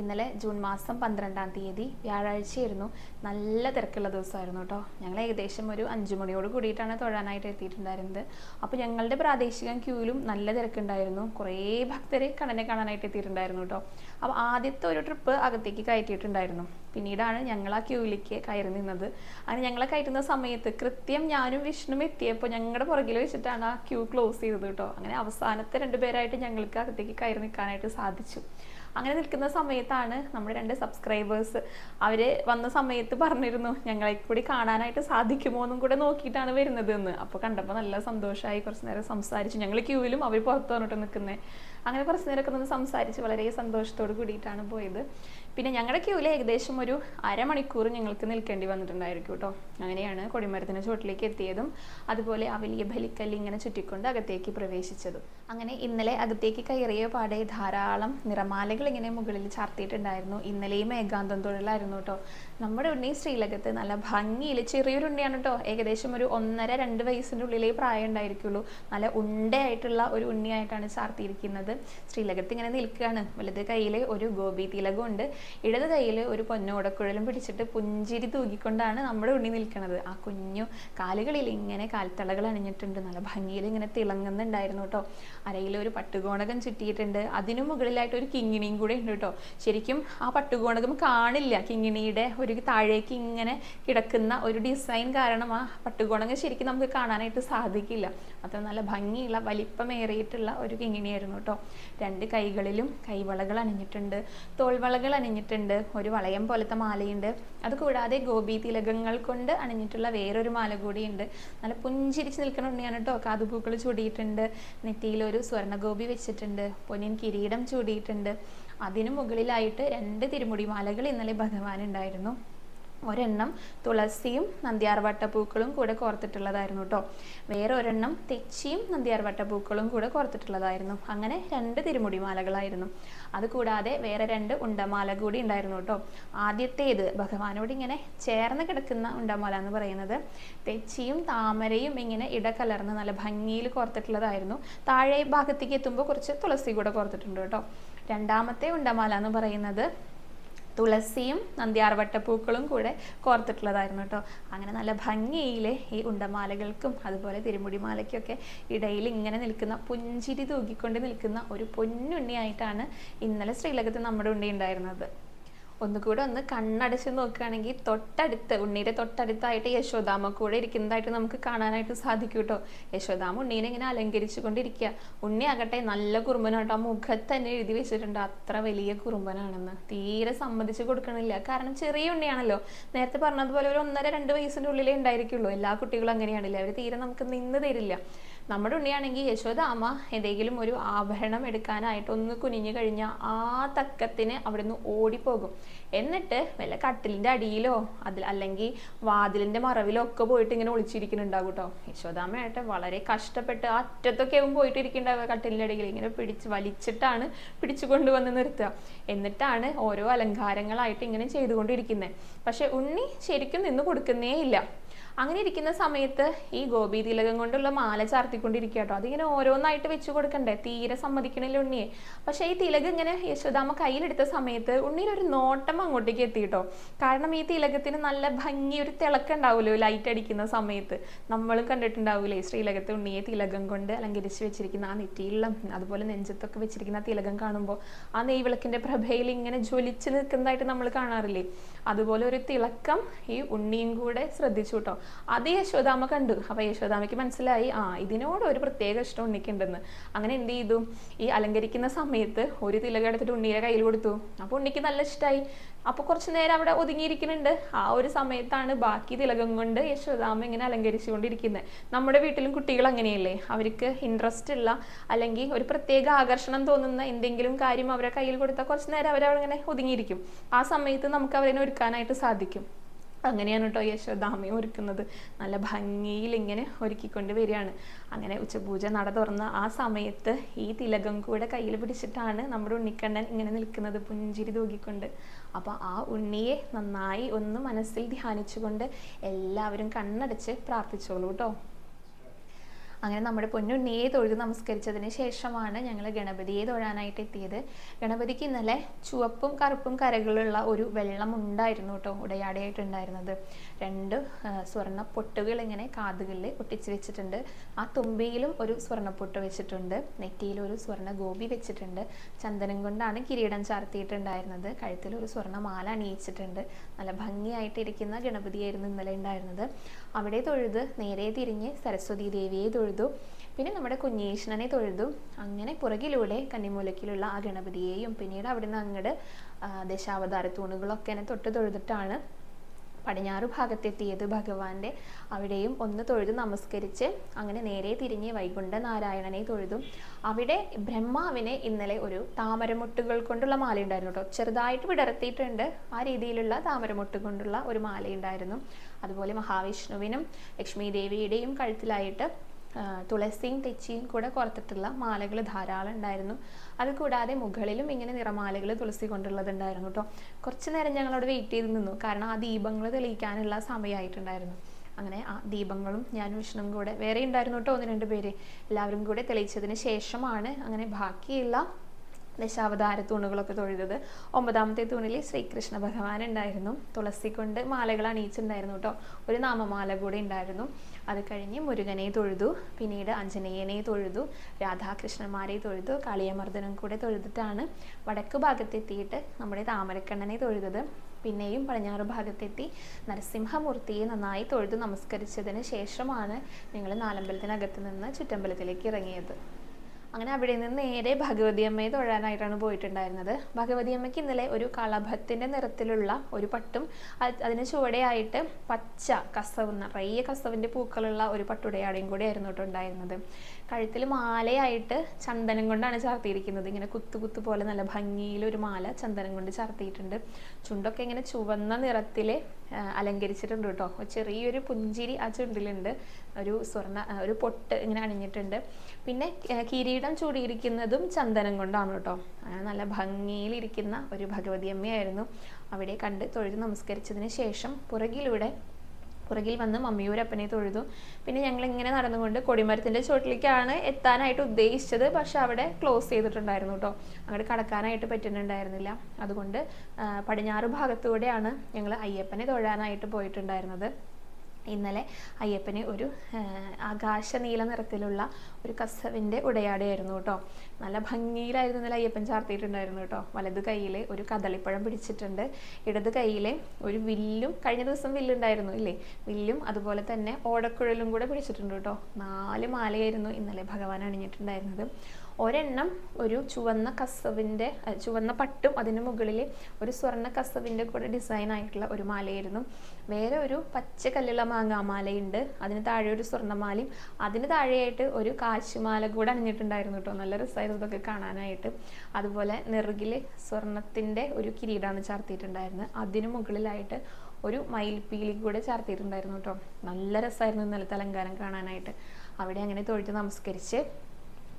ഇന്നലെ ജൂൺ മാസം പന്ത്രണ്ടാം തീയതി വ്യാഴാഴ്ചയായിരുന്നു. നല്ല തിരക്കുള്ള ദിവസമായിരുന്നു കേട്ടോ. ഞങ്ങൾ ഏകദേശം ഒരു അഞ്ചു മണിയോട് കൂടിയിട്ടാണ് തൊഴാനായിട്ട് എത്തിയിട്ടുണ്ടായിരുന്നത്. അപ്പോൾ ഞങ്ങളുടെ പ്രാദേശിക ക്യൂവിലും നല്ല തിരക്കുണ്ടായിരുന്നു. കുറേ ഭക്തരെ കണ്ണനെ കാണാനായിട്ട് എത്തിയിട്ടുണ്ടായിരുന്നു കേട്ടോ. അപ്പോൾ ആദ്യത്തെ ഒരു ട്രിപ്പ് അകത്തേക്ക് കയറ്റിയിട്ടുണ്ടായിരുന്നു. പിന്നീടാണ് ഞങ്ങൾ ആ ക്യൂവിലേക്ക് കയറി നിന്നത്. അങ്ങനെ ഞങ്ങളെ കയറ്റുന്ന സമയത്ത് കൃത്യം ഞാനും വിഷ്ണു എത്തിയപ്പോൾ ഞങ്ങളുടെ പുറകിൽ വെച്ചിട്ടാണ് ആ ക്യൂ ക്ലോസ് ചെയ്തത് കേട്ടോ. അങ്ങനെ അവസാനത്തെ രണ്ടുപേരായിട്ട് ഞങ്ങൾക്ക് അകത്തേക്ക് കയറി നിൽക്കാനായിട്ട് സാധിച്ചു. അങ്ങനെ നിൽക്കുന്ന സമയത്താണ് നമ്മുടെ രണ്ട് സബ്സ്ക്രൈബേഴ്സ് അവർ വന്ന സമയത്ത് പറഞ്ഞിരുന്നു ഞങ്ങളെ കൂടി കാണാനായിട്ട് സാധിക്കുമോ എന്നും കൂടെ നോക്കിയിട്ടാണ് വരുന്നത് എന്ന്. അപ്പോൾ കണ്ടപ്പോൾ നല്ല സന്തോഷമായി കുറച്ച് നേരം സംസാരിച്ച്. ഞങ്ങൾ ക്യൂവിലും അവർ പുറത്ത് വന്നിട്ട് നിൽക്കുന്നത് അങ്ങനെ കുറച്ച് നേരമൊക്കെ നിന്ന് സംസാരിച്ച് വളരെ സന്തോഷത്തോട് കൂടിയിട്ടാണ് പോയത്. പിന്നെ ഞങ്ങളുടെ ക്യൂവിൽ ഏകദേശം ഒരു അരമണിക്കൂർ ഞങ്ങൾക്ക് നിൽക്കേണ്ടി വന്നിട്ടുണ്ടായിരിക്കും കേട്ടോ അങ്ങനെയാണ് കൊടിമരത്തിന് ചുവട്ടിലേക്ക് എത്തിയതും അതുപോലെ ആ വലിയ ബലിക്കല്ല് ഇങ്ങനെ ചുറ്റിക്കൊണ്ട് അകത്തേക്ക് പ്രവേശിച്ചതും. അങ്ങനെ ഇന്നലെ അകത്തേക്ക് കയറിയ പാടെ ധാരാളം നിറമാലകൾ ഇങ്ങനെ മുകളിൽ ചാർത്തിയിട്ടുണ്ടായിരുന്നു. ഇന്നലെയും ഏകാന്തം തൊഴിലായിരുന്നു കേട്ടോ നമ്മുടെ ഉണ്ണി ശ്രീലകത്ത് നല്ല ഭംഗിയിൽ ചെറിയൊരു ഉണ്ണിയാണ് കേട്ടോ ഏകദേശം ഒരു ഒന്നര രണ്ട് വയസ്സിന്റെ ഉള്ളിലേ പ്രായം ഉണ്ടായിരിക്കുള്ളൂ. നല്ല ഉണ്ടയായിട്ടുള്ള ഒരു ഉണ്ണിയായിട്ടാണ് ചാർത്തിയിരിക്കുന്നത്. ശ്രീലകത്ത് ഇങ്ങനെ നിൽക്കുകയാണ്. വലത് കയ്യിൽ ഒരു ഗോപി തിലകമുണ്ട്. ഇടത് കയ്യിൽ ഒരു പൊന്നോടക്കുഴലും പിടിച്ചിട്ട് പുഞ്ചിരി തൂക്കിക്കൊണ്ടാണ് നമ്മുടെ ഉണ്ണി നിൽക്കുന്നത് ആ കുഞ്ഞു കാലുകളിൽ ഇങ്ങനെ കാൽത്തളകൾ അണിഞ്ഞിട്ടുണ്ട്. നല്ല ഭംഗിയിൽ ഇങ്ങനെ തിളങ്ങുന്നുണ്ടായിരുന്നു കേട്ടോ. അരയിൽ ഒരു പട്ടുകോണകം ചുറ്റിയിട്ടുണ്ട്. അതിനു മുകളിലായിട്ട് ഒരു കിങ്ങിണിയും കൂടെ ഉണ്ട് കേട്ടോ. ശരിക്കും ആ പട്ടുകോണകം കാണില്ല. കിങ്ങിണിയുടെ ഒരു താഴേക്ക് ഇങ്ങനെ കിടക്കുന്ന ഒരു ഡിസൈൻ കാരണം ആ പട്ടുകോണകം ശരിക്കും നമുക്ക് കാണാനായിട്ട് സാധിക്കില്ല. അത്ര നല്ല ഭംഗിയുള്ള വലിപ്പമേറിയിട്ടുള്ള ഒരു കിങ്ങിണിയായിരുന്നു കേട്ടോ. രണ്ട് കൈകളിലും കൈവളകൾ അണിഞ്ഞിട്ടുണ്ട്. തോൾവളകൾ അണിഞ്ഞിട്ടുണ്ട്. ഒരു വളയം പോലത്തെ മാലയുണ്ട്. അതുകൂടാതെ ഗോപി തിലകങ്ങൾ കൊണ്ട് അണിഞ്ഞിട്ടുള്ള വേറൊരു മാല കൂടിയുണ്ട്. നല്ല പുഞ്ചിരിച്ച് നിൽക്കുന്ന ഉണ്ണിയാണ് കേട്ടോ കാതുപൂക്കൾ ചൂടിയിട്ടുണ്ട്. നെറ്റിയിൽ ഒരു സ്വർണഗോപി വെച്ചിട്ടുണ്ട്. പൊന്നിൻ കിരീടം ചൂടിയിട്ടുണ്ട്. അതിനു മുകളിലായിട്ട് രണ്ട് തിരുമുടി മാലകൾ ഇന്നലെ ഭഗവാൻ ഉണ്ടായിരുന്നു. ഒരെണ്ണം തുളസിയും നന്ദ്യാർവട്ടപ്പൂക്കളും കൂടെ കോർത്തിട്ടുള്ളതായിരുന്നു കേട്ടോ വേറെ ഒരെണ്ണം തെച്ചിയും നന്ദ്യാർവട്ടപ്പൂക്കളും കൂടെ കോർത്തിട്ടുള്ളതായിരുന്നു. അങ്ങനെ രണ്ട് തിരുമുടി മാലകളായിരുന്നു അതുകൂടാതെ വേറെ രണ്ട് ഉണ്ടമാല കൂടി ഉണ്ടായിരുന്നു കേട്ടോ ആദ്യത്തേത് ഭഗവാനോട് ഇങ്ങനെ ചേർന്ന് കിടക്കുന്ന ഉണ്ടമാല എന്ന് പറയുന്നത് തെച്ചിയും താമരയും ഇങ്ങനെ ഇടകലർന്ന് നല്ല ഭംഗിയിൽ കോർത്തിട്ടുള്ളതായിരുന്നു. താഴെ ഭാഗത്തേക്ക് എത്തുമ്പോൾ കുറച്ച് തുളസി കൂടെ കോർത്തിട്ടുണ്ട് കേട്ടോ രണ്ടാമത്തെ ഉണ്ടമാല എന്ന് പറയുന്നത് തുളസിയും നന്ദ്യാർവട്ടപ്പൂക്കളും കൂടെ കോർത്തിട്ടുള്ളതായിരുന്നു കേട്ടോ. അങ്ങനെ നല്ല ഭംഗിയിൽ ഈ ഉണ്ടമാലകൾക്കും അതുപോലെ തിരുമുടിമാലയ്ക്കൊക്കെ ഇടയിൽ ഇങ്ങനെ നിൽക്കുന്ന പുഞ്ചിരി തൂക്കിക്കൊണ്ട് നിൽക്കുന്ന ഒരു പൊന്നുണ്ണിയായിട്ടാണ് ഇന്നലെ ശ്രീലകത്ത് നമ്മുടെ ഉണ്ണി ഉണ്ടായിരുന്നത്. ഒന്നുകൂടെ ഒന്ന് കണ്ണടച്ച് നോക്കുകയാണെങ്കിൽ തൊട്ടടുത്ത് ഉണ്ണിയുടെ തൊട്ടടുത്തായിട്ട് യശോദാമ കൂടെ ഇരിക്കുന്നതായിട്ട് നമുക്ക് കാണാനായിട്ട് സാധിക്കും കേട്ടോ. യശോദാമ ഉണ്ണീനെ ഇങ്ങനെ അലങ്കരിച്ചു കൊണ്ടിരിക്കുക. ഉണ്ണി ആകട്ടെ നല്ല കുറുമ്പനാട്ടോ ആ മുഖത്ത് തന്നെ എഴുതി വെച്ചിട്ടുണ്ട്. അത്ര വലിയ കുറുമ്പനാണെന്ന്. തീരെ സമ്മതിച്ചു കൊടുക്കണില്ല. കാരണം ചെറിയ ഉണ്ണിയാണല്ലോ. നേരത്തെ പറഞ്ഞതുപോലെ ഒരു ഒന്നര രണ്ട് വയസ്സിന്റെ ഉള്ളിലേ ഉണ്ടായിരിക്കുള്ളൂ. എല്ലാ കുട്ടികളും അങ്ങനെയാണല്ലേ. അവർ തീരെ നമുക്ക് നിന്ന് തരില്ല. നമ്മുടെ ഉണ്ണിയാണെങ്കിൽ യശോദ അമ്മ എന്തെങ്കിലും ഒരു ആഭരണം എടുക്കാനായിട്ട് ഒന്ന് കുനിഞ്ഞു കഴിഞ്ഞാൽ ആ തക്കത്തിന് അവിടുന്ന് ഓടിപ്പോകും. എന്നിട്ട് വല്ല കട്ടിലിന്റെ അടിയിലോ അതിൽ അല്ലെങ്കിൽ വാതിലിന്റെ മറവിലോ ഒക്കെ പോയിട്ട് ഇങ്ങനെ ഒളിച്ചിരിക്കുന്നുണ്ടാവും കേട്ടോ. യശോദാമ്മയായിട്ട് വളരെ കഷ്ടപ്പെട്ട് ആ അറ്റത്തൊക്കെ ആവും പോയിട്ട് ഇരിക്കുന്നുണ്ടാവുക കട്ടിലിന്റെ അടിയിൽ. ഇങ്ങനെ പിടിച്ച് വലിച്ചിട്ടാണ് പിടിച്ചു കൊണ്ടുവന്ന് നിർത്തുക. എന്നിട്ടാണ് ഓരോ അലങ്കാരങ്ങളായിട്ട് ഇങ്ങനെ ചെയ്തുകൊണ്ടിരിക്കുന്നത് പക്ഷെ ഉണ്ണി ശരിക്കും നിന്ന് കൊടുക്കുന്നേ ഇല്ല. അങ്ങനെ ഇരിക്കുന്ന സമയത്ത് ഈ ഗോപി തിലകം കൊണ്ടുള്ള മാല ചാർത്തിക്കൊണ്ടിരിക്കുക കേട്ടോ അതിങ്ങനെ ഓരോന്നായിട്ട് വെച്ചു കൊടുക്കണ്ടേ? തീരെ സമ്മതിക്കണില്ല ഉണ്ണിയെ. പക്ഷേ ഈ തിലകം ഇങ്ങനെ യശോദാമ്മ കയ്യിലെടുത്ത സമയത്ത് ഉണ്ണിയുടെ ഒരു നോട്ടം അങ്ങോട്ടേക്ക് എത്തി കേട്ടോ കാരണം ഈ തിലകത്തിന് നല്ല ഭംഗി ഒരു തിളക്കം ലൈറ്റ് അടിക്കുന്ന സമയത്ത്. നമ്മളും കണ്ടിട്ടുണ്ടാവൂലേ? ശ്രീലകത്ത് ഉണ്ണിയെ തിലകം കൊണ്ട് അലങ്കരിച്ച് വെച്ചിരിക്കുന്ന ആ നെറ്റിയിലും അതുപോലെ നെഞ്ചത്തൊക്കെ വെച്ചിരിക്കുന്ന ആ തിലകം കാണുമ്പോൾ ആ നെയ്വിളക്കിന്റെ പ്രഭയിൽ ഇങ്ങനെ ജ്വലിച്ച് നിൽക്കുന്നതായിട്ട് നമ്മൾ കാണാറില്ലേ? അതുപോലെ ഒരു തിളക്കം ഈ ഉണ്ണിയും കൂടെ ശ്രദ്ധിച്ചു കേട്ടോ. അത് യശോദാമ കണ്ടു. അപ്പോൾ യശോദാമയ്ക്ക് മനസ്സിലായി ആ ഇതിനോട് ഒരു പ്രത്യേക ഇഷ്ടം ഉണ്ണിക്കുണ്ടെന്ന്. അങ്ങനെ എന്ത് ചെയ്തു? ഈ അലങ്കരിക്കുന്ന സമയത്ത് ഒരു തിലക എടുത്തിട്ട് ഉണ്ണിയുടെ കയ്യിൽ കൊടുത്തു. അപ്പോൾ ഉണ്ണിക്ക് നല്ല ഇഷ്ടമായി അപ്പോൾ കുറച്ച് നേരം അവിടെ ഒതുങ്ങിയിരിക്കുന്നുണ്ട്. ആ ഒരു സമയത്താണ് ബാക്കി തിലകം കൊണ്ട് യശോദാമ ഇങ്ങനെ അലങ്കരിച്ചുകൊണ്ടിരിക്കുന്നത്. നമ്മുടെ വീട്ടിലും കുട്ടികൾ അങ്ങനെയല്ലേ? അവർക്ക് ഇൻട്രസ്റ്റ് ഉള്ള അല്ലെങ്കിൽ ഒരു പ്രത്യേക ആകർഷണം തോന്നുന്ന എന്തെങ്കിലും കാര്യം അവരെ കയ്യിൽ കൊടുത്താൽ കുറച്ച് നേരം അവരവിടെ ഇങ്ങനെ ഒതുങ്ങിയിരിക്കും. ആ സമയത്ത് നമുക്ക് അവരെ ഒരുക്കാനായിട്ട് സാധിക്കും. അങ്ങനെയാണ് കേട്ടോ യശോദാമയും ഒരുക്കുന്നത്. നല്ല ഭംഗിയിൽ ഇങ്ങനെ ഒരുക്കിക്കൊണ്ട് വരികയാണ്. അങ്ങനെ ഉച്ചപൂജ നട തുറന്ന ആ സമയത്ത് ഈ തിലകം കൂടെ കയ്യിൽ പിടിച്ചിട്ടാണ് നമ്മുടെ ഉണ്ണിക്കണ്ണൻ ഇങ്ങനെ നിൽക്കുന്നത് പുഞ്ചിരി തൂകിക്കൊണ്ട്. അപ്പോൾ ആ ഉണ്ണിയെ നന്നായി ഒന്ന് മനസ്സിൽ ധ്യാനിച്ചുകൊണ്ട് എല്ലാവരും കണ്ണടച്ച് പ്രാർത്ഥിച്ചോളൂ കേട്ടോ. അങ്ങനെ നമ്മുടെ പൊന്നുണ്ണിയെ തൊഴുത് നമസ്കരിച്ചതിന് ശേഷമാണ് ഞങ്ങൾ ഗണപതിയെ തൊഴാനായിട്ട് എത്തിയത്. ഗണപതിക്ക് ഇന്നലെ ചുവപ്പും കറുപ്പും കരകളുള്ള ഒരു വെള്ളം ഉണ്ടായിരുന്നു കേട്ടോ ഉടയാടയായിട്ടുണ്ടായിരുന്നത്. രണ്ട് സ്വർണ പൊട്ടുകൾ ഇങ്ങനെ കാതുകളിൽ ഒട്ടിച്ച് വെച്ചിട്ടുണ്ട്. ആ തുമ്പിയിലും ഒരു സ്വർണ പൊട്ട് വെച്ചിട്ടുണ്ട്. നെറ്റിയിൽ ഒരു സ്വർണ ഗോപി വെച്ചിട്ടുണ്ട്. ചന്ദനം കൊണ്ടാണ് കിരീടം ചാർത്തിയിട്ടുണ്ടായിരുന്നത്. കഴുത്തിൽ ഒരു സ്വർണ മാല അണിയിച്ചിട്ടുണ്ട്. നല്ല ഭംഗിയായിട്ടിരിക്കുന്ന ഗണപതിയായിരുന്നു ഇന്നലെ ഉണ്ടായിരുന്നത്. അവിടെ തൊഴുത് നേരെ തിരിഞ്ഞ് സരസ്വതി ദേവിയെ തൊഴുതു. പിന്നെ നമ്മുടെ കുഞ്ഞീഷ്ണനെ തൊഴുതു. അങ്ങനെ പുറകിലൂടെ കന്നിമൂലക്കിലുള്ള ആ ഗണപതിയെയും പിന്നീട് അവിടുന്ന് അങ്ങോട്ട് ദശാവതാര തൂണുകളൊക്കെ തൊട്ട് തൊഴുതിട്ടാണ് പടിഞ്ഞാറ് ഭാഗത്തെത്തിയത് ഭഗവാന്റെ അവിടെയും ഒന്ന് തൊഴുത് നമസ്കരിച്ച് അങ്ങനെ നേരെ തിരിഞ്ഞ് വൈകുണ്ഠ നാരായണനെ തൊഴുതു. അവിടെ ബ്രഹ്മാവിനെ ഇന്നലെ ഒരു താമരമുട്ടുകൾ കൊണ്ടുള്ള മാല ഉണ്ടായിരുന്നു കേട്ടോ. ചെറുതായിട്ട് വിടർത്തിയിട്ടുണ്ട്. ആ രീതിയിലുള്ള താമരമുട്ട് കൊണ്ടുള്ള ഒരു മാലയുണ്ടായിരുന്നു. അതുപോലെ മഹാവിഷ്ണുവിനും ലക്ഷ്മി ദേവിയുടെയും കഴുത്തിലായിട്ട് തുളസിയും തെച്ചിയും കൂടെ കോർത്തിട്ടുള്ള മാലകൾ ധാരാളം ഉണ്ടായിരുന്നു. അത് കൂടാതെ മുകളിലും ഇങ്ങനെ നിറമാലകൾ തുളസി കൊണ്ടുള്ളതുണ്ടായിരുന്നു കേട്ടോ കുറച്ച് നേരം ഞങ്ങൾ അവിടെ വെയിറ്റ് ചെയ്ത് നിന്നു. കാരണം ആ ദീപങ്ങൾ തെളിയിക്കാനുള്ള സമയമായിട്ടുണ്ടായിരുന്നു. അങ്ങനെ ആ ദീപങ്ങളും ഞാൻ വിഷ്ണുവും കൂടെ വേറെ ഉണ്ടായിരുന്നു കേട്ടോ ഒന്ന് രണ്ട് പേര്. എല്ലാവരും കൂടെ തെളിയിച്ചതിന് ശേഷമാണ് അങ്ങനെ ബാക്കിയുള്ള ദശാവതാര തൂണുകളൊക്കെ തൊഴുതത്. ഒമ്പതാമത്തെ തൂണിൽ ശ്രീകൃഷ്ണ ഭഗവാൻ ഉണ്ടായിരുന്നു. തുളസി കൊണ്ട് മാലകൾ അണിയിച്ചിട്ടുണ്ടായിരുന്നു കേട്ടോ ഒരു നാമമാല കൂടെ ഉണ്ടായിരുന്നു. അത് കഴിഞ്ഞ് മുരുകനെ തൊഴുതു. പിന്നീട് അഞ്ജനേയനെ തൊഴുതു. രാധാകൃഷ്ണന്മാരെ തൊഴുതു. കാളിയമർദ്ദനം കൂടെ തൊഴുതിട്ടാണ് വടക്ക് ഭാഗത്തെത്തിയിട്ട് നമ്മുടെ താമരക്കണ്ണനെ തൊഴുതത്. പിന്നെയും പടിഞ്ഞാറ് ഭാഗത്തെത്തി നരസിംഹമൂർത്തിയെ നന്നായി തൊഴുതു നമസ്കരിച്ചതിന് ശേഷമാണ് ഞങ്ങൾ നാലമ്പലത്തിനകത്ത് നിന്ന് ചുറ്റമ്പലത്തിലേക്ക് ഇറങ്ങിയത്. അങ്ങനെ അവിടെ നിന്ന് നേരെ ഭഗവതി അമ്മയെ തൊഴാനായിട്ടാണ് പോയിട്ടുണ്ടായിരുന്നത്. ഭഗവതി അമ്മയ്ക്ക് ഇന്നലെ ഒരു കളഭത്തിന്റെ നിറത്തിലുള്ള ഒരു പട്ടും അത് അതിന് ചുവടെയായിട്ട് പച്ച കസവ് നിറയെ കസവിന്റെ പൂക്കളുള്ള ഒരു പട്ടുടയാടയും കൂടി ആയിരുന്നു ഉണ്ടായിരുന്നത്. കഴുത്തിൽ മാലയായിട്ട് ചന്ദനം കൊണ്ടാണ് ചാർത്തിയിരിക്കുന്നത്. ഇങ്ങനെ കുത്തു കുത്തു പോലെ നല്ല ഭംഗിയിൽ ഒരു മാല ചന്ദനം കൊണ്ട് ചാർത്തിയിട്ടുണ്ട്. ചുണ്ടൊക്കെ ഇങ്ങനെ ചുവന്ന നിറത്തിൽ അലങ്കരിച്ചിട്ടുണ്ട് കേട്ടോ. ചെറിയൊരു പുഞ്ചിരി ആ ചുണ്ടിലുണ്ട്. ഒരു സ്വർണ ഒരു പൊട്ട് ഇങ്ങനെ അണിഞ്ഞിട്ടുണ്ട്. പിന്നെ കിരീടം ചൂടിയിരിക്കുന്നതും ചന്ദനം കൊണ്ടാണ് കേട്ടോ. നല്ല ഭംഗിയിലിരിക്കുന്ന ഒരു ഭഗവതി അമ്മയായിരുന്നു അവിടെ കണ്ട് തൊഴുത് നമസ്കരിച്ചതിന് ശേഷം പുറകിലൂടെ പുറകിൽ വന്ന് മമ്മിയൂരപ്പനെ തൊഴുതു. പിന്നെ ഞങ്ങൾ ഇങ്ങനെ നടന്നുകൊണ്ട് കൊടിമരത്തിന്റെ ചോട്ടിലേക്കാണ് എത്താനായിട്ട് ഉദ്ദേശിച്ചത്. പക്ഷെ അവിടെ ക്ലോസ് ചെയ്തിട്ടുണ്ടായിരുന്നു കേട്ടോ. അങ്ങോട്ട് കടക്കാനായിട്ട് പറ്റുന്നുണ്ടായിരുന്നില്ല. അതുകൊണ്ട് പടിഞ്ഞാറ് ഭാഗത്തൂടെയാണ് ഞങ്ങൾ അയ്യപ്പനെ തൊഴാനായിട്ട് പോയിട്ടുണ്ടായിരുന്നത്. ഇന്നലെ അയ്യപ്പന് ഒരു ആകാശ നീല നിറത്തിലുള്ള ഒരു കസവിന്റെ ഉടയാടയായിരുന്നു കേട്ടോ. നല്ല ഭംഗിയിലായിരുന്നു ഇന്നലെ അയ്യപ്പൻ ചാർത്തിയിട്ടുണ്ടായിരുന്നു കേട്ടോ. വലത് കയ്യിൽ ഒരു കദളിപ്പഴം പിടിച്ചിട്ടുണ്ട്. ഇടത് കയ്യിൽ ഒരു വില്ലും കഴിഞ്ഞ ദിവസം വില്ലുണ്ടായിരുന്നു ഇല്ലേ? വില്ലും അതുപോലെ തന്നെ ഓടക്കുഴലും കൂടെ പിടിച്ചിട്ടുണ്ട് കേട്ടോ. നാല് മാലയായിരുന്നു ഇന്നലെ ഭഗവാൻ അണിഞ്ഞിട്ടുണ്ടായിരുന്നത്. ഒരെണ്ണം ഒരു ചുവന്ന കസവിന്റെ ചുവന്ന പട്ടും അതിന് മുകളിൽ ഒരു സ്വർണ കസവിന്റെ കൂടെ ഡിസൈൻ ആയിട്ടുള്ള ഒരു മാലയായിരുന്നു. വേറെ ഒരു പച്ച കല്ലുള്ള മാങ്ങാമാലയുണ്ട് അതിന് താഴെ ഒരു സ്വർണമാലയും അതിന് താഴെയായിട്ട് ഒരു കാശുമാല കൂടെ അണിഞ്ഞിട്ടുണ്ടായിരുന്നു കേട്ടോ. നല്ല രസമായിരുന്നു ഇതൊക്കെ കാണാനായിട്ട്. അതുപോലെ നെറുകിൽ സ്വർണത്തിന്റെ ഒരു കിരീടമാണ് ചാർത്തിയിട്ടുണ്ടായിരുന്നത്. അതിന് മുകളിലായിട്ട് ഒരു മയിൽപ്പീലി കൂടെ ചാർത്തിയിട്ടുണ്ടായിരുന്നു കേട്ടോ. നല്ല രസമായിരുന്നു ഇന്നലത്തെ അലങ്കാരം കാണാനായിട്ട്. അവിടെ അങ്ങനെ തൊഴുത്ത് നമസ്കരിച്ച്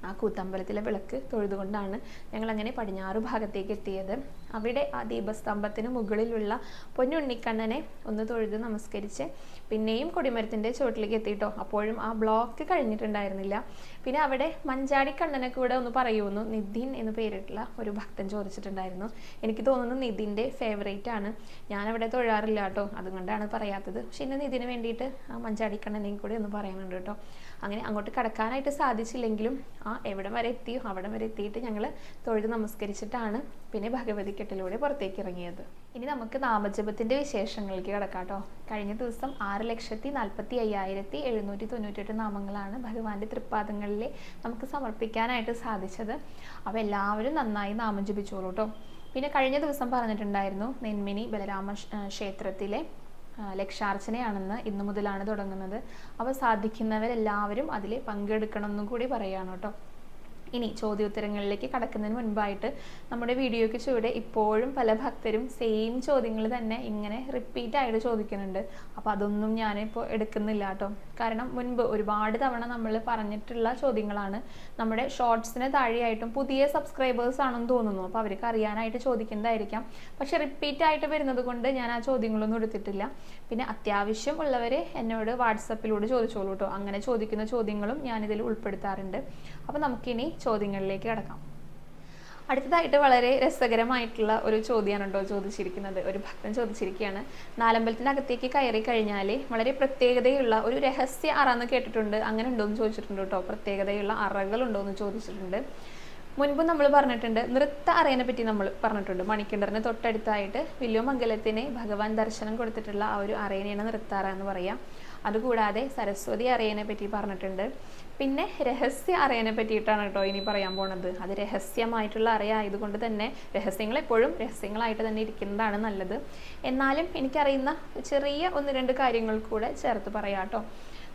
ആ കൂത്തമ്പലത്തിലെ വിളക്ക് തൊഴുതുകൊണ്ടാണ് ഞങ്ങൾ അങ്ങനെ പടിഞ്ഞാറ് ഭാഗത്തേക്ക് എത്തിയത് അവിടെ ആ ദീപസ്തംഭത്തിന് മുകളിലുള്ള പൊന്നുണ്ണിക്കണ്ണനെ ഒന്ന് തൊഴുത് നമസ്കരിച്ച് പിന്നെയും കൊടിമരത്തിന്റെ ചുവട്ടിലേക്ക് എത്തിയിട്ടോ. അപ്പോഴും ആ ബ്ലോക്ക് കഴിഞ്ഞിട്ടുണ്ടായിരുന്നില്ല. പിന്നെ അവിടെ മഞ്ചാടിക്കണ്ണനെ കൂടെ ഒന്ന് പറയുമെന്നു നിധിൻ എന്ന് പേരിട്ടുള്ള ഒരു ഭക്തൻ ചോദിച്ചിട്ടുണ്ടായിരുന്നു. എനിക്ക് തോന്നുന്നു നിതിന്റെ ഫേവറേറ്റ് ആണ്. ഞാൻ അവിടെ തൊഴാറില്ല കേട്ടോ. അതുകൊണ്ടാണ് പറയാത്തത്. പക്ഷെ ഇന്ന് നിതിന് വേണ്ടിയിട്ട് ആ മഞ്ചാടിക്കണ്ണനെയും കൂടെ ഒന്ന് പറയുന്നുണ്ട് കേട്ടോ. അങ്ങനെ അങ്ങോട്ട് കടക്കാനായിട്ട് സാധിച്ചില്ലെങ്കിലും ആ എവിടെ വരെ എത്തിയോ? അവിടെ വരെ എത്തിയിട്ട് ഞങ്ങൾ തൊഴുത് നമസ്കരിച്ചിട്ടാണ് പിന്നെ ഭഗവതി കെട്ടിലൂടെ പുറത്തേക്ക് ഇറങ്ങിയത്. ഇനി നമുക്ക് നാമജപത്തിന്റെ വിശേഷങ്ങളിലേക്ക് കിടക്കാം കേട്ടോ കഴിഞ്ഞ ദിവസം ആറ് ലക്ഷത്തി നാൽപ്പത്തി അയ്യായിരത്തി എഴുന്നൂറ്റി തൊണ്ണൂറ്റെട്ട് നാമങ്ങളാണ് ഭഗവാന്റെ തൃപ്പാദങ്ങളിൽ നമുക്ക് സമർപ്പിക്കാനായിട്ട് സാധിച്ചത്. അപ്പോൾ എല്ലാവരും നന്നായി നാമം ജപിച്ചോളൂ കേട്ടോ പിന്നെ കഴിഞ്ഞ ദിവസം പറഞ്ഞിട്ടുണ്ടായിരുന്നു നെന്മിനി ബലരാമ ക്ഷേത്രത്തിലെ ലക്ഷാർച്ചനയാണെന്ന് ഇന്നു മുതലാണ് തുടങ്ങുന്നത്. അപ്പോൾ സാധിക്കുന്നവരെല്ലാവരും അതിൽ പങ്കെടുക്കണം എന്നും കൂടി പറയുകയാണ് കേട്ടോ. ഇനി ചോദ്യോത്തരങ്ങളിലേക്ക് കടക്കുന്നതിന് മുൻപായിട്ട് നമ്മുടെ വീഡിയോയ്ക്ക് ചുവടെ ഇപ്പോഴും പല ഭക്തരും സെയിം ചോദ്യങ്ങൾ തന്നെ ഇങ്ങനെ റിപ്പീറ്റ് ആയിട്ട് ചോദിക്കുന്നുണ്ട്. അപ്പോൾ അതൊന്നും ഞാനിപ്പോൾ എടുക്കുന്നില്ല കേട്ടോ. കാരണം മുൻപ് ഒരുപാട് തവണ നമ്മൾ പറഞ്ഞിട്ടുള്ള ചോദ്യങ്ങളാണ്. നമ്മുടെ ഷോർട്സിന് താഴെയായിട്ടും പുതിയ സബ്സ്ക്രൈബേഴ്സ് ആണെന്ന് തോന്നുന്നു. അപ്പോൾ അവർക്ക് അറിയാനായിട്ട് ചോദിക്കുന്നതായിരിക്കാം. പക്ഷെ റിപ്പീറ്റ് ആയിട്ട് വരുന്നത് കൊണ്ട് ഞാൻ ആ ചോദ്യങ്ങളൊന്നും എടുത്തിട്ടില്ല. പിന്നെ അത്യാവശ്യം ഉള്ളവർ എന്നോട് വാട്സപ്പിലൂടെ ചോദിച്ചോളൂ കേട്ടോ. അങ്ങനെ ചോദിക്കുന്ന ചോദ്യങ്ങളും ഞാനിതിൽ ഉൾപ്പെടുത്താറുണ്ട്. അപ്പോൾ നമുക്കിനി ചോദ്യങ്ങളിലേക്ക് കടക്കാം. അടുത്തതായിട്ട് വളരെ രസകരമായിട്ടുള്ള ഒരു ചോദ്യമാണ് കേട്ടോ ചോദിച്ചിരിക്കുന്നത്. ഒരു ഭക്തൻ ചോദിച്ചിരിക്കുകയാണ് നാലമ്പലത്തിന്റെ അകത്തേക്ക് കയറി കഴിഞ്ഞാൽ വളരെ പ്രത്യേകതയുള്ള ഒരു രഹസ്യ അറ എന്ന് കേട്ടിട്ടുണ്ട്. അങ്ങനെ ഉണ്ടോ എന്ന് ചോദിച്ചിട്ടുണ്ട് കേട്ടോ. പ്രത്യേകതയുള്ള അറകളുണ്ടോ എന്ന് ചോദിച്ചിട്ടുണ്ട്. മുൻപ് നമ്മൾ പറഞ്ഞിട്ടുണ്ട് നൃത്ത അറയെ പറ്റി നമ്മൾ പറഞ്ഞിട്ടുണ്ട്. മണിക്കണ്ടറിന് തൊട്ടടുത്തായിട്ട് വില്ലുമംഗലത്തിന് ഭഗവാൻ ദർശനം കൊടുത്തിട്ടുള്ള ആ ഒരു അറേനെയാണ് നൃത്താറ എന്ന് പറയാം. അതുകൂടാതെ സരസ്വതി അറിയനെ പറ്റി പറഞ്ഞിട്ടുണ്ട്. പിന്നെ രഹസ്യ അറയനെ പറ്റിയിട്ടാണ് കേട്ടോ ഇനി പറയാൻ പോണത്. അത് രഹസ്യമായിട്ടുള്ള അറയായതുകൊണ്ട് തന്നെ രഹസ്യങ്ങൾ എപ്പോഴും രഹസ്യങ്ങളായിട്ട് തന്നെ ഇരിക്കുന്നതാണ് നല്ലത്. എന്നാലും എനിക്കറിയുന്ന ചെറിയ ഒന്ന് രണ്ട് കാര്യങ്ങൾ കൂടെ ചേർത്ത് പറയാം കേട്ടോ.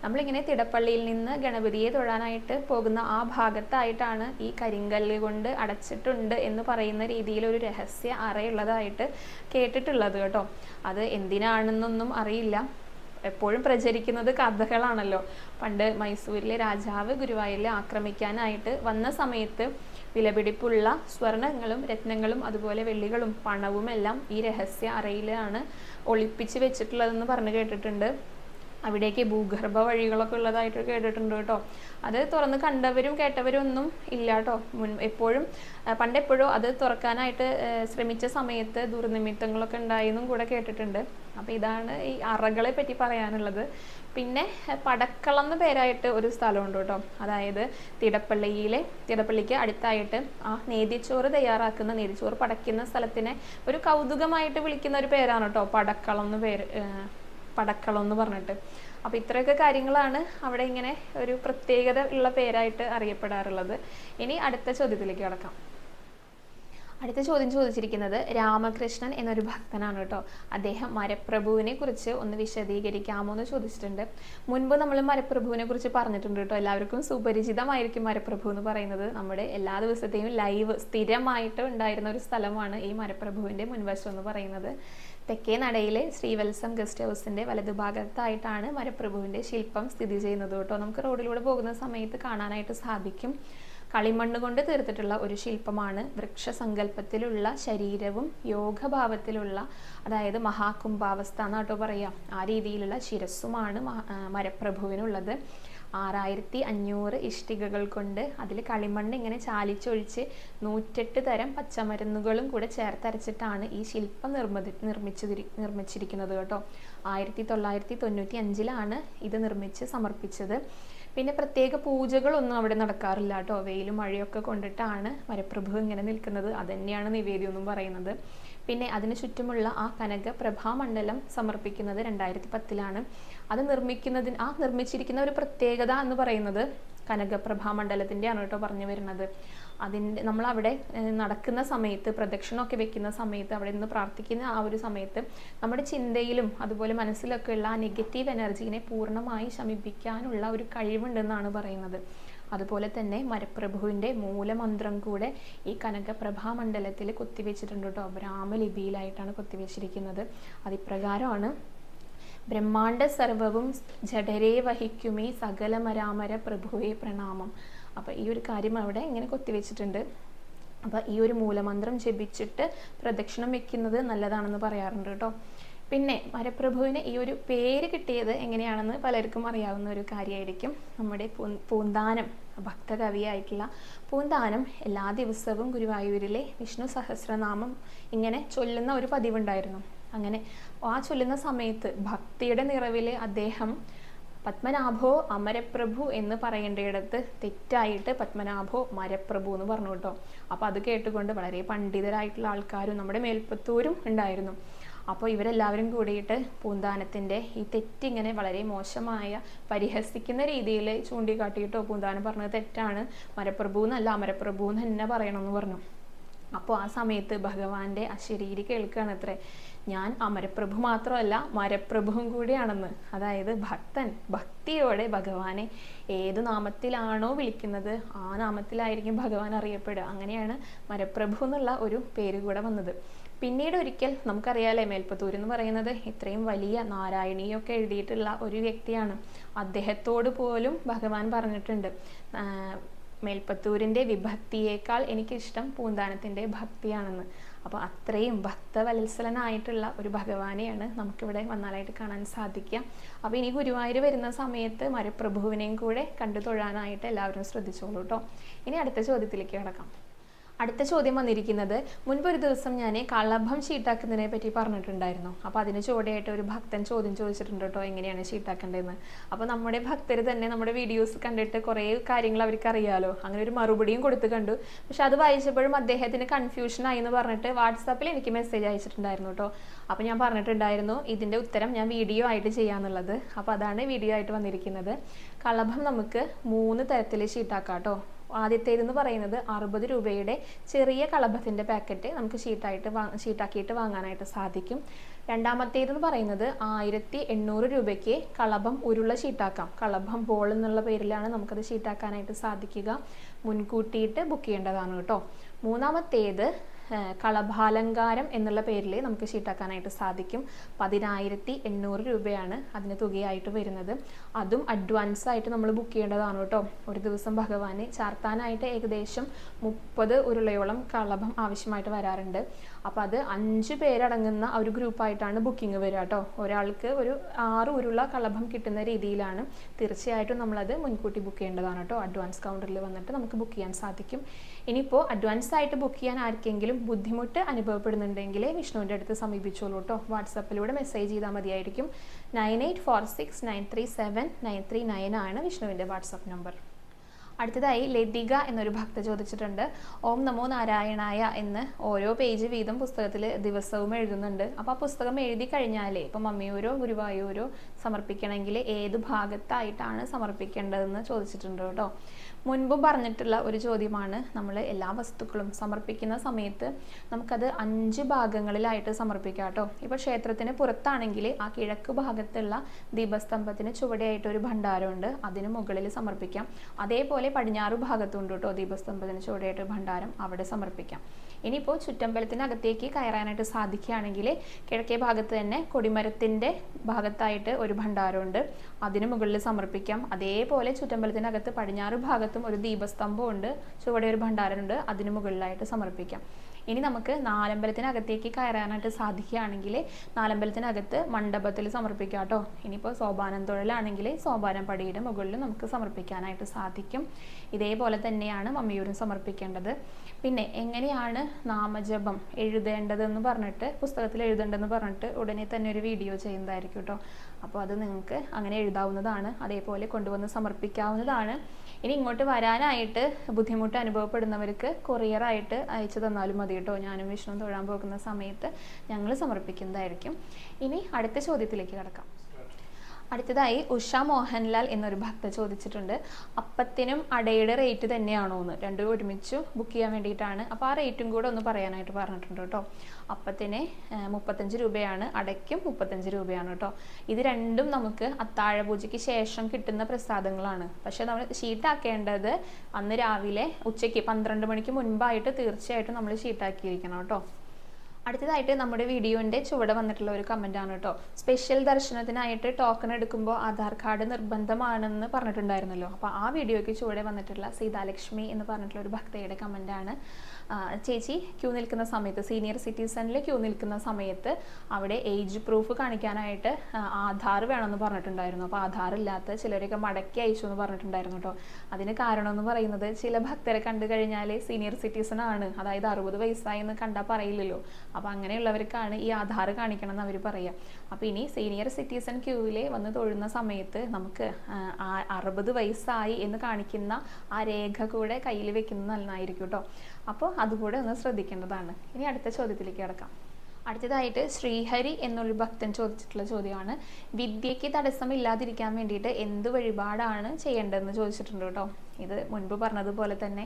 നമ്മളിങ്ങനെ തിടപ്പള്ളിയിൽ നിന്ന് ഗണപതിയെ തൊഴാനായിട്ട് പോകുന്ന ആ ഭാഗത്തായിട്ടാണ് ഈ കരിങ്കല്ല് കൊണ്ട് അടച്ചിട്ടുണ്ട് എന്ന് പറയുന്ന രീതിയിൽ ഒരു രഹസ്യ അറയുള്ളതായിട്ട് കേട്ടിട്ടുള്ളത് കേട്ടോ. അത് എന്തിനാണെന്നൊന്നും അറിയില്ല. എപ്പോഴും പ്രചരിക്കുന്നത് കഥകളാണല്ലോ. പണ്ട് മൈസൂരിലെ രാജാവ് ഗുരുവായൂരിൽ ആക്രമിക്കാനായിട്ട് വന്ന സമയത്ത് വിലപിടിപ്പുള്ള സ്വർണങ്ങളും രത്നങ്ങളും അതുപോലെ വെള്ളികളും പണവുമെല്ലാം ഈ രഹസ്യ അറയിലാണ് ഒളിപ്പിച്ച് വെച്ചിട്ടുള്ളതെന്ന് പറഞ്ഞു കേട്ടിട്ടുണ്ട്. അവിടേക്ക് ഭൂഗർഭ വഴികളൊക്കെ ഉള്ളതായിട്ട് കേട്ടിട്ടുണ്ട് കേട്ടോ. അത് തുറന്ന് കണ്ടവരും കേട്ടവരും ഒന്നും ഇല്ല കേട്ടോ. മുൻ എപ്പോഴും പണ്ടെപ്പോഴും അത് തുറക്കാനായിട്ട് ശ്രമിച്ച സമയത്ത് ദുർനിമിത്തങ്ങളൊക്കെ ഉണ്ടായെന്നും കൂടെ കേട്ടിട്ടുണ്ട്. അപ്പോൾ ഇതാണ് ഈ അറകളെ പറ്റി പറയാനുള്ളത്. പിന്നെ പടക്കളം എന്ന പേരായിട്ട് ഒരു സ്ഥലമുണ്ട് കേട്ടോ. അതായത് തിടപ്പള്ളിയിലെ തിടപ്പള്ളിക്ക് അടുത്തായിട്ട് ആ നേതിച്ചോറ് തയ്യാറാക്കുന്ന നേതിച്ചോറ് പടക്കുന്ന സ്ഥലത്തിനെ ഒരു കൗതുകമായിട്ട് വിളിക്കുന്ന ഒരു പേരാണ് കേട്ടോ. പടക്കളം എന്ന് പേര് പടക്കളം എന്ന് പറഞ്ഞിട്ട്. അപ്പോൾ ഇത്രയൊക്കെ കാര്യങ്ങളാണ് അവിടെ ഇങ്ങനെ ഒരു പ്രത്യേകത ഉള്ള പേരായിട്ട് അറിയപ്പെടാറുള്ളത്. ഇനി അടുത്ത ചോദ്യത്തിലേക്ക് കടക്കാം. അടുത്ത ചോദ്യം ചോദിച്ചിരിക്കുന്നത് രാമകൃഷ്ണൻ എന്നൊരു ഭക്തനാണ് കേട്ടോ. അദ്ദേഹം മരപ്രഭുവിനെ കുറിച്ച് ഒന്ന് വിശദീകരിക്കാമോ എന്ന് ചോദിച്ചിട്ടുണ്ട്. മുൻപ് നമ്മൾ മരപ്രഭുവിനെ കുറിച്ച് പറഞ്ഞിട്ടുണ്ട് കേട്ടോ. എല്ലാവർക്കും സുപരിചിതമായിരിക്കും മരപ്രഭു എന്ന് പറയുന്നത്. നമ്മുടെ എല്ലാ ദിവസത്തെയും ലൈവ് സ്ഥിരമായിട്ട് ഉണ്ടായിരുന്ന ഒരു സ്ഥലമാണ് ഈ മരപ്രഭുവിന്റെ മുൻവശം എന്ന് പറയുന്നത്. തെക്കേ നടയിലെ ശ്രീവത്സം ഗസ്റ്റ് ഹൗസിന്റെ വലതുഭാഗത്തായിട്ടാണ് മരപ്രഭുവിന്റെ ശില്പം സ്ഥിതി ചെയ്യുന്നത് കേട്ടോ. നമുക്ക് റോഡിലൂടെ പോകുന്ന സമയത്ത് കാണാനായിട്ട് സാധിക്കും. കളിമണ്ണ് കൊണ്ട് തീർത്തിട്ടുള്ള ഒരു ശില്പമാണ്. വൃക്ഷസങ്കല്പത്തിലുള്ള ശരീരവും യോഗഭാവത്തിലുള്ള അതായത് മഹാകുംഭാവസ്ഥ എന്നാട്ടോ പറയാം. ആ രീതിയിലുള്ള ശിരസ്സുമാണ് മരപ്രഭുവിനുള്ളത്. ആറായിരത്തി അഞ്ഞൂറ് ഇഷ്ടികകൾ കൊണ്ട് അതിൽ കളിമണ്ണ് ഇങ്ങനെ ചാലിച്ചൊഴിച്ച് നൂറ്റെട്ട് തരം പച്ചമരുന്നുകളും കൂടെ ചേർത്തരച്ചിട്ടാണ് ഈ ശില്പം നിർമ്മി നിർമ്മിച്ചു നിർമ്മിച്ചിരിക്കുന്നത് കേട്ടോ. ആയിരത്തി തൊള്ളായിരത്തി തൊണ്ണൂറ്റി അഞ്ചിലാണ് ഇത് നിർമ്മിച്ച് സമർപ്പിച്ചത്. പിന്നെ പ്രത്യേക പൂജകളൊന്നും അവിടെ നടക്കാറില്ല കേട്ടോ. വെയിലും മഴയൊക്കെ കൊണ്ടിട്ടാണ് മരപ്രഭു ഇങ്ങനെ നിൽക്കുന്നത്. അതന്നെയാണ് നിവേദ്യം എന്നും പറയുന്നത്. പിന്നെ അതിനു ചുറ്റുമുള്ള ആ കനക പ്രഭാമണ്ഡലം സമർപ്പിക്കുന്നത് രണ്ടായിരത്തി പത്തിലാണ് അത് നിർമ്മിക്കുന്നതിന് ആ നിർമ്മിച്ചിരിക്കുന്ന ഒരു പ്രത്യേകത എന്ന് പറയുന്നത് കനകപ്രഭാമണ്ഡലത്തിന്റെ ആണ് കേട്ടോ പറഞ്ഞു വരുന്നത്. അതിന്റെ നമ്മൾ അവിടെ നടക്കുന്ന സമയത്ത് പ്രദക്ഷിണമൊക്കെ വെക്കുന്ന സമയത്ത് അവിടെ നിന്ന് പ്രാർത്ഥിക്കുന്ന ആ ഒരു സമയത്ത് നമ്മുടെ ചിന്തയിലും അതുപോലെ മനസ്സിലൊക്കെയുള്ള ആ നെഗറ്റീവ് എനർജീനെ പൂർണമായി ശമിപ്പിക്കാനുള്ള ഒരു കഴിവുണ്ടെന്നാണ് പറയുന്നത്. അതുപോലെ തന്നെ മരപ്രഭുവിന്റെ മൂലമന്ത്രം കൂടെ ഈ കനകപ്രഭാമണ്ഡലത്തിൽ കൊത്തിവെച്ചിട്ടുണ്ട് കേട്ടോ. ബ്രാഹ്മലിപിയിലായിട്ടാണ് കൊത്തിവെച്ചിരിക്കുന്നത്. അതിപ്രകാരമാണ് ബ്രഹ്മാണ്ട സർവവും ജഡരേ വഹിക്കുമേ സകലമരാമര പ്രഭുവേ പ്രണാമം. അപ്പോൾ ഈ ഒരു കാര്യം അവിടെ ഇങ്ങനെ കൊത്തിവെച്ചിട്ടുണ്ട്. അപ്പോൾ ഈ ഒരു മൂലമന്ത്രം ജപിച്ചിട്ട് പ്രദക്ഷിണം വെക്കുന്നത് നല്ലതാണെന്ന് പറയാറുണ്ട് കേട്ടോ. പിന്നെ മരപ്രഭുവിന് ഈ ഒരു പേര് കിട്ടിയത് എങ്ങനെയാണെന്ന് പലർക്കും അറിയാവുന്ന ഒരു കാര്യമായിരിക്കും. നമ്മുടെ പൂന്താനം ഭക്തകവിയായിട്ടുള്ള പൂന്താനം എല്ലാ ദിവസവും ഗുരുവായൂരിലെ വിഷ്ണു സഹസ്രനാമം ഇങ്ങനെ ചൊല്ലുന്ന ഒരു പതിവുണ്ടായിരുന്നു. അങ്ങനെ ആ ചൊല്ലുന്ന സമയത്ത് ഭക്തിയുടെ നിറവിൽ അദ്ദേഹം പത്മനാഭോ അമരപ്രഭു എന്ന് പറയേണ്ടയിടത്ത് തെറ്റായിട്ട് പത്മനാഭോ മരപ്രഭു എന്ന് പറഞ്ഞു കേട്ടോ. അപ്പോൾ അത് കേട്ടുകൊണ്ട് വളരെ പണ്ഡിതരായിട്ടുള്ള ആൾക്കാരും നമ്മുടെ മേൽപ്പത്തൂരും ഉണ്ടായിരുന്നു. അപ്പോൾ ഇവരെല്ലാവരും കൂടിയിട്ട് പൂന്താനത്തിന്റെ ഈ തെറ്റിങ്ങനെ വളരെ മോശമായ പരിഹസിക്കുന്ന രീതിയിൽ ചൂണ്ടിക്കാട്ടിയിട്ടോ പൂന്താനം പറഞ്ഞത് തെറ്റാണ്. മരപ്രഭു എന്നല്ല അമരപ്രഭു എന്ന് തന്നെ പറയണമെന്ന് പറഞ്ഞു. അപ്പോൾ ആ സമയത്ത് ഭഗവാന്റെ അശരീരി കേൾക്കുകയാണ് അത്രേ. ഞാൻ അമരപ്രഭു മാത്രമല്ല മരപ്രഭുവും കൂടിയാണെന്ന്. അതായത് ഭക്തൻ ഭക്തിയോടെ ഭഗവാനെ ഏത് നാമത്തിലാണോ വിളിക്കുന്നത് ആ നാമത്തിലായിരിക്കും ഭഗവാൻ അറിയപ്പെടുക. അങ്ങനെയാണ് മരപ്രഭു എന്നുള്ള ഒരു പേര് കൂടെ വന്നത്. പിന്നീട് ഒരിക്കൽ നമുക്കറിയാലേ മേൽപ്പത്തൂർ എന്ന് പറയുന്നത് ഇത്രയും വലിയ നാരായണീയൊക്കെ എഴുതിയിട്ടുള്ള ഒരു വ്യക്തിയാണ്. അദ്ദേഹത്തോട് പോലും ഭഗവാൻ പറഞ്ഞിട്ടുണ്ട് മേൽപ്പത്തൂരിന്റെ വിഭക്തിയേക്കാൾ എനിക്കിഷ്ടം പൂന്താനത്തിന്റെ ഭക്തിയാണെന്ന്. അപ്പോൾ അത്രയും ഭക്തവത്സലനായിട്ടുള്ള ഒരു ഭഗവാനെയാണ് നമുക്കിവിടെ വന്നാലായിട്ട് കാണാൻ സാധിക്കുക. അപ്പോൾ ഇനി ഗുരുവായൂർ വരുന്ന സമയത്ത് മരപ്രഭുവിനെയും കൂടെ കണ്ടു തൊഴാനായിട്ട് എല്ലാവരും ശ്രദ്ധിച്ചോളൂ കേട്ടോ ഇനി അടുത്ത ചോദ്യത്തിലേക്ക് കിടക്കാം. അടുത്ത ചോദ്യം വന്നിരിക്കുന്നത് മുൻപ് ഒരു ദിവസം ഞാൻ കളഭം ഷീട്ടാക്കുന്നതിനെ പറ്റി പറഞ്ഞിട്ടുണ്ടായിരുന്നു. അപ്പോൾ അതിന് ചുവടെയായിട്ട് ഒരു ഭക്തൻ ചോദ്യം ചോദിച്ചിട്ടുണ്ട് കേട്ടോ എങ്ങനെയാണ് ഷീട്ടാക്കേണ്ടതെന്ന് അപ്പോൾ നമ്മുടെ ഭക്തർ തന്നെ നമ്മുടെ വീഡിയോസ് കണ്ടിട്ട് കുറേ കാര്യങ്ങൾ അവർക്ക് അറിയാമല്ലോ അങ്ങനെ ഒരു മറുപടിയും കൊടുത്ത് കണ്ടു. പക്ഷെ അത് വായിച്ചപ്പോഴും അദ്ദേഹത്തിന് കൺഫ്യൂഷൻ ആയി എന്ന് പറഞ്ഞിട്ട് വാട്സാപ്പിൽ എനിക്ക് മെസ്സേജ് അയച്ചിട്ടുണ്ടായിരുന്നു കേട്ടോ അപ്പോൾ ഞാൻ പറഞ്ഞിട്ടുണ്ടായിരുന്നു ഇതിന്റെ ഉത്തരം ഞാൻ വീഡിയോ ആയിട്ട് ചെയ്യാന്നുള്ളത്. അപ്പോൾ അതാണ് വീഡിയോ ആയിട്ട് വന്നിരിക്കുന്നത്. കളഭം നമുക്ക് മൂന്ന് തരത്തിൽ ഷീട്ടാക്കാം കേട്ടോ ആദ്യത്തേതെന്ന് പറയുന്നത് അറുപത് രൂപയുടെ ചെറിയ കളഭത്തിന്റെ പാക്കറ്റ് നമുക്ക് ഷീട്ടായിട്ട് വാ ഷീട്ടാക്കിയിട്ട് വാങ്ങാനായിട്ട് സാധിക്കും. രണ്ടാമത്തേതെന്ന് പറയുന്നത് ആയിരത്തി എണ്ണൂറ് രൂപയ്ക്ക് കളഭം ഉരുള ഷീട്ടാക്കാം കളഭം ബോൾ എന്നുള്ള പേരിലാണ് നമുക്കത് ഷീട്ടാക്കാനായിട്ട് സാധിക്കുക. മുൻകൂട്ടിയിട്ട് ബുക്ക് ചെയ്യേണ്ടതാണ് കേട്ടോ. മൂന്നാമത്തേത് കളഭാലങ്കാരം എന്നുള്ള പേരിൽ നമുക്ക് ഷീട്ടാക്കാനായിട്ട് സാധിക്കും. പതിനായിരത്തി എണ്ണൂറ് രൂപയാണ് അതിന് തുകയായിട്ട് വരുന്നത്. അതും അഡ്വാൻസ് ആയിട്ട് നമ്മൾ ബുക്ക് ചെയ്യേണ്ടതാണ് കേട്ടോ. ഒരു ദിവസം ഭഗവാനെ ചാർത്താനായിട്ട് ഏകദേശം മുപ്പത് ഉരുളയോളം കളഭം ആവശ്യമായിട്ട് വരാറുണ്ട്. അപ്പോൾ അത് അഞ്ച് പേരടങ്ങുന്ന ഒരു ഗ്രൂപ്പായിട്ടാണ് ബുക്കിംഗ് വരിക കേട്ടോ. ഒരാൾക്ക് ഒരു ആറ് ഉരുള കളഭം കിട്ടുന്ന രീതിയിലാണ് തീർച്ചയായിട്ടും നമ്മളത് മുൻകൂട്ടി ബുക്ക് ചെയ്യേണ്ടതാണ് കേട്ടോ. അഡ്വാൻസ് കൗണ്ടറിൽ വന്നിട്ട് നമുക്ക് ബുക്ക് ചെയ്യാൻ സാധിക്കും. ഇനിയിപ്പോൾ അഡ്വാൻസ് ആയിട്ട് ബുക്ക് ചെയ്യാൻ ആർക്കെങ്കിലും ബുദ്ധിമുട്ട് അനുഭവപ്പെടുന്നുണ്ടെങ്കിൽ വിഷ്ണുവിന്റെ അടുത്ത് സമീപിച്ചോളൂ കേട്ടോ വാട്സപ്പിലൂടെ മെസ്സേജ് ചെയ്താൽ മതിയായിരിക്കും. Nine eight four six nine three seven nine three nine ആണ് വിഷ്ണുവിന്റെ വാട്സപ്പ് നമ്പർ. അടുത്തതായി ലതിക എന്നൊരു ഭക്ത ചോദിച്ചിട്ടുണ്ട്. ഓം നമോ നാരായണായ എന്ന് ഓരോ പേജ് വീതം പുസ്തകത്തിൽ ദിവസവും എഴുതുന്നുണ്ട്. അപ്പോൾ ആ പുസ്തകം എഴുതി കഴിഞ്ഞാലേ ഇപ്പം മമ്മിയൂരോ ഗുരുവായൂരോ സമർപ്പിക്കണമെങ്കിൽ ഏത് ഭാഗത്തായിട്ടാണ് സമർപ്പിക്കേണ്ടതെന്ന് ചോദിച്ചിട്ടുണ്ട് കേട്ടോ. മുൻപ് പറഞ്ഞിട്ടുള്ള ഒരു ചോദ്യമാണ് നമ്മൾ എല്ലാ വസ്തുക്കളും സമർപ്പിക്കുന്ന സമയത്ത് നമുക്കത് അഞ്ച് ഭാഗങ്ങളിലായിട്ട് സമർപ്പിക്കാം കേട്ടോ. ഇപ്പോൾ ക്ഷേത്രത്തിന് പുറത്താണെങ്കിൽ ആ കിഴക്ക് ഭാഗത്തുള്ള ദീപസ്തംഭത്തിന് ചുവടെയായിട്ട് ഒരു ഭണ്ഡാരമുണ്ട്. അതിന് മുകളിൽ സമർപ്പിക്കാം. അതേപോലെ പടിഞ്ഞാറ് ഭാഗത്തുണ്ട് കേട്ടോ ദീപസ്തംഭത്തിന് ചുവടെയായിട്ട് ഭണ്ഡാരം. അവിടെ സമർപ്പിക്കാം. ഇനിയിപ്പോൾ ചുറ്റമ്പലത്തിനകത്തേക്ക് കയറാനായിട്ട് സാധിക്കുകയാണെങ്കിൽ കിഴക്കേ ഭാഗത്ത് തന്നെ കൊടിമരത്തിന്റെ ഭാഗത്തായിട്ട് ഒരു ഭണ്ഡാരമുണ്ട്. അതിന് മുകളിൽ സമർപ്പിക്കാം. അതേപോലെ ചുറ്റമ്പലത്തിനകത്ത് പടിഞ്ഞാറ് ഭാഗത്തും ഒരു ദീപസ്തംഭമുണ്ട്. ചുവടെ ഒരു ഭണ്ഡാരനുണ്ട് അതിന് മുകളിലായിട്ട് സമർപ്പിക്കാം. ഇനി നമുക്ക് നാലമ്പലത്തിനകത്തേക്ക് കയറാനായിട്ട് സാധിക്കുകയാണെങ്കിൽ നാലമ്പലത്തിനകത്ത് മണ്ഡപത്തിൽ സമർപ്പിക്കാം കേട്ടോ. ഇനിയിപ്പോൾ സോപാനം തൊഴിലാണെങ്കിൽ സോപാനം പടിയുടെ മുകളിൽ നമുക്ക് സമർപ്പിക്കാനായിട്ട് സാധിക്കും. ഇതേപോലെ തന്നെയാണ് മമ്മിയൂരും സമർപ്പിക്കേണ്ടത്. പിന്നെ എങ്ങനെയാണ് നാമജപം എഴുതേണ്ടതെന്ന് പറഞ്ഞിട്ട് പുസ്തകത്തിൽ എഴുതേണ്ടതെന്ന് പറഞ്ഞിട്ട് ഉടനെ തന്നെ ഒരു വീഡിയോ ചെയ്യുന്നതായിരിക്കും കേട്ടോ അപ്പോൾ അത് നിങ്ങൾക്ക് അങ്ങനെ എഴുതാവുന്നതാണ് അതേപോലെ കൊണ്ടുവന്ന് സമർപ്പിക്കാവുന്നതാണ്. ഇനി ഇങ്ങോട്ട് വരാനായിട്ട് ബുദ്ധിമുട്ട് അനുഭവപ്പെടുന്നവർക്ക് കൊറിയറായിട്ട് അയച്ചു തന്നാലും മതി കേട്ടോ ഞാനും വിഷ്ണു തൊഴാൻ പോകുന്ന സമയത്ത് ഞങ്ങൾ സമർപ്പിക്കുന്നതായിരിക്കും. ഇനി അടുത്ത ചോദ്യത്തിലേക്ക് കിടക്കാം. അടുത്തതായി ഉഷ മോഹൻലാൽ എന്നൊരു ഭക്ത ചോദിച്ചിട്ടുണ്ട്. അപ്പത്തിനും അടയുടെ റേറ്റ് തന്നെയാണോ എന്ന്. രണ്ടും ഒരുമിച്ച് ബുക്ക് ചെയ്യാൻ വേണ്ടിയിട്ടാണ്. അപ്പോൾ ആ റേറ്റും കൂടെ ഒന്ന് പറയാനായിട്ട് പറഞ്ഞിട്ടുണ്ട് കേട്ടോ. അപ്പത്തിന് മുപ്പത്തഞ്ച് രൂപയാണ്. അടയ്ക്കും മുപ്പത്തഞ്ച് രൂപയാണ് കേട്ടോ. ഇത് രണ്ടും നമുക്ക് അത്താഴ പൂജയ്ക്ക് ശേഷം കിട്ടുന്ന പ്രസാദങ്ങളാണ്. പക്ഷേ നമ്മൾ ഷീട്ടാക്കേണ്ടത് അന്ന് രാവിലെ ഉച്ചയ്ക്ക് പന്ത്രണ്ട് മണിക്ക് മുൻപായിട്ട് തീർച്ചയായിട്ടും നമ്മൾ ഷീട്ടാക്കിയിരിക്കണം കേട്ടോ. അടുത്തതായിട്ട് നമ്മുടെ വീഡിയോന്റെ ചുവടെ വന്നിട്ടുള്ള ഒരു കമന്റ് ആണ് കേട്ടോ. സ്പെഷ്യൽ ദർശനത്തിനായിട്ട് ടോക്കൺ എടുക്കുമ്പോൾ ആധാർ കാർഡ് നിർബന്ധമാണെന്ന് പറഞ്ഞിട്ടുണ്ടായിരുന്നല്ലോ. അപ്പോൾ ആ വീഡിയോയ്ക്ക് ചുവടെ വന്നിട്ടുള്ള സീതാലക്ഷ്മി എന്ന് പറഞ്ഞിട്ടുള്ള ഒരു ഭക്തയുടെ കമന്റാണ് ചേച്ചി ക്യൂ നിൽക്കുന്ന സമയത്ത് സീനിയർ സിറ്റിസണിൽ ക്യൂ നിൽക്കുന്ന സമയത്ത് അവിടെ ഏജ് പ്രൂഫ് കാണിക്കാനായിട്ട് ആധാർ വേണമെന്ന് പറഞ്ഞിട്ടുണ്ടായിരുന്നു. അപ്പോൾ ആധാർ ഇല്ലാത്ത ചിലരൊക്കെ മടക്കി അയച്ചു എന്ന് പറഞ്ഞിട്ടുണ്ടായിരുന്നു കേട്ടോ അതിന് കാരണം എന്ന് പറയുന്നത് ചില ഭക്തരെ കണ്ടു കഴിഞ്ഞാൽ സീനിയർ സിറ്റിസൺ ആണ്. അതായത് അറുപത് വയസ്സായി എന്ന് കണ്ടാൽ പറയില്ലല്ലോ. അപ്പോൾ അങ്ങനെയുള്ളവർക്കാണ് ഈ ആധാർ കാണിക്കണം എന്ന് അവർ പറയുക അപ്പോൾ ഇനി സീനിയർ സിറ്റിസൺ ക്യൂവിൽ വന്ന് തൊഴുന്ന സമയത്ത് നമുക്ക് അറുപത് വയസ്സായി എന്ന് കാണിക്കുന്ന ആ രേഖ കൂടെ കയ്യിൽ വെക്കുന്നത് നന്നായിരിക്കും കേട്ടോ അപ്പോൾ അതുകൂടെ ഒന്ന് ശ്രദ്ധിക്കേണ്ടതാണ്. ഇനി അടുത്ത ചോദ്യത്തിലേക്ക് കിടക്കാം. അടുത്തതായിട്ട് ശ്രീഹരി എന്നൊരു ഭക്തൻ ചോദിച്ചിട്ടുള്ള ചോദ്യമാണ്. വിദ്യയ്ക്ക് തടസ്സമില്ലാതിരിക്കാൻ വേണ്ടിയിട്ട് എന്ത് വഴിപാടാണ് ചെയ്യേണ്ടതെന്ന് ചോദിച്ചിട്ടുണ്ട് കേട്ടോ. ഇത് മുൻപ് പറഞ്ഞതുപോലെ തന്നെ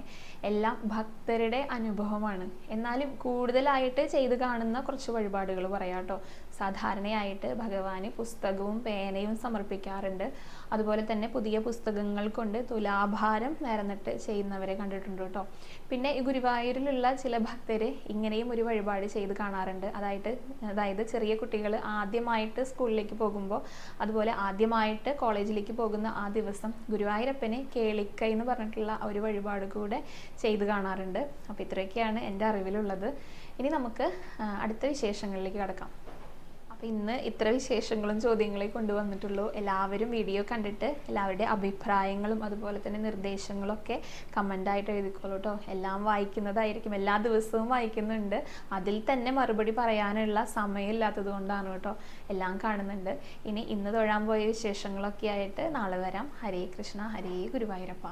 എല്ലാം ഭക്തരുടെ അനുഭവമാണ്. എന്നാലും കൂടുതലായിട്ട് ചെയ്ത് കാണുന്ന കുറച്ച് വഴിപാടുകൾ പറയാം കേട്ടോ. സാധാരണയായിട്ട് ഭഗവാന് പുസ്തകവും പേനയും സമർപ്പിക്കാറുണ്ട്. അതുപോലെ തന്നെ പുതിയ പുസ്തകങ്ങൾ കൊണ്ട് തുലാഭാരം നേർന്നിട്ട് ചെയ്യുന്നവരെ കണ്ടിട്ടുണ്ട് കേട്ടോ. പിന്നെ ഈ ഗുരുവായൂരിലുള്ള ചില ഭക്തർ ഇങ്ങനെയും ഒരു വഴിപാട് ചെയ്ത് കാണാറുണ്ട്. അതായത് അതായത് ചെറിയ കുട്ടികൾ ആദ്യമായിട്ട് സ്കൂളിലേക്ക് പോകുമ്പോൾ അതുപോലെ ആദ്യമായിട്ട് കോളേജിലേക്ക് പോകുന്ന ആ ദിവസം ഗുരുവായൂരപ്പനെ കേളിക്കൈ എന്ന് പറഞ്ഞിട്ടുള്ള ഒരു വഴിപാട് കൂടെ ചെയ്ത് കാണാറുണ്ട്. അപ്പോൾ ഇത്രയൊക്കെയാണ് എന്റെ അറിവിലുള്ളത്. ഇനി നമുക്ക് അടുത്ത വിശേഷങ്ങളിലേക്ക് കടക്കാം. ഇന്ന് ഇത്ര വിശേഷങ്ങളും ചോദ്യങ്ങളെ കൊണ്ടുവന്നിട്ടുള്ളൂ. എല്ലാവരും വീഡിയോ കണ്ടിട്ട് എല്ലാവരുടെ അഭിപ്രായങ്ങളും അതുപോലെ തന്നെ നിർദ്ദേശങ്ങളും ഒക്കെ കമന്റായിട്ട് എഴുതിക്കോളൂ കേട്ടോ എല്ലാം വായിക്കുന്നതായിരിക്കും. എല്ലാ ദിവസവും വായിക്കുന്നുണ്ട്. അതിൽ തന്നെ മറുപടി പറയാനുള്ള സമയമില്ലാത്തത് കൊണ്ടാണ് കേട്ടോ. എല്ലാം കാണുന്നുണ്ട്. ഇനി ഇന്ന് തൊഴാൻ പോയ വിശേഷങ്ങളൊക്കെ ആയിട്ട് നാളെ വരാം. ഹരേ കൃഷ്ണ ഹരേ ഗുരുവായൂരപ്പ.